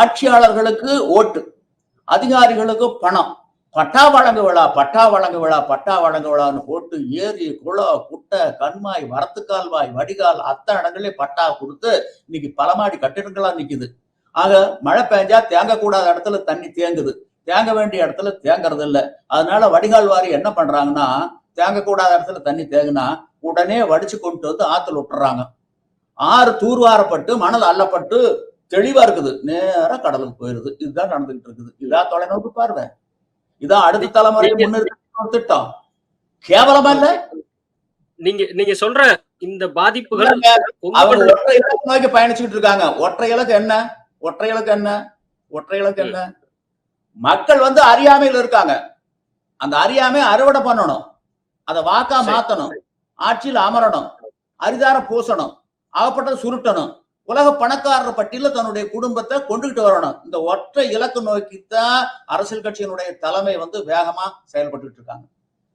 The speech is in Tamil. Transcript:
ஆட்சியாளர்களுக்கு ஓட்டு அதிகாரிகளுக்கு பணம். பட்டா வழங்கு விழா பட்டா வழங்கு விழா பட்டா வழங்கு விழான்னு போட்டு ஏரி குளம் குட்டை கண்மாய் வரத்துக்கால்வாய் வடிகால் அத்தனை இடங்களே பட்டா கொடுத்து இன்னைக்கு பலமாடி கட்டிடங்களா நிக்குது. ஆக மழை பெஞ்சா தேங்கக்கூடாத இடத்துல தண்ணி தேங்குது. தேங்க வேண்டிய இடத்துல தேங்கறது இல்லை. அதனால வடிகால் வாரி என்ன பண்றாங்கன்னா தேங்கக்கூடாத இடத்துல தண்ணி தேங்குனா உடனே வடிச்சு கொண்டு வந்து ஆத்துல விட்டுறாங்க ஆறு தூர்வாரப்பட்டு மணல் அள்ளப்பட்டு தெளிவா இருக்குது. நேரா கடலுக்கு போயிருது. இதுதான் நடந்துகிட்டு இருக்குது இதான் தொலைநோக்கு பார்வை. இதான் அடுத்த தலைமுறை முன்னிறுத்தி திட்டம். கேவலமா இல்ல? நீங்க நீங்க சொல்ற இந்த பாதிப்புகள் அவங்க ஒற்றை இலக்கு நோக்கி பயணிச்சுட்டு இருக்காங்க. ஒற்றை இலக்கு என்ன? ஒற்றை இலக்கு என்ன? ஒற்றை இலக்கு என்ன? மக்கள் வந்து அறியாமையில் இருக்காங்க. அந்த அறியாமை அறுவடை பண்ணணும். அதை வாக்கா. மாத்தணும். ஆட்சியில் அமரணும். அரிதார பூசணும். ஆகப்பட்டது சுருட்டணும். உலக பணக்காரர் பட்டியல தன்னுடைய குடும்பத்தை கொண்டுகிட்டு வரணும். இந்த ஒற்றை இலக்கு நோக்கித்தான் அரசியல் கட்சியினுடைய தலைமை வந்து வேகமா செயல்பட்டு இருக்காங்க.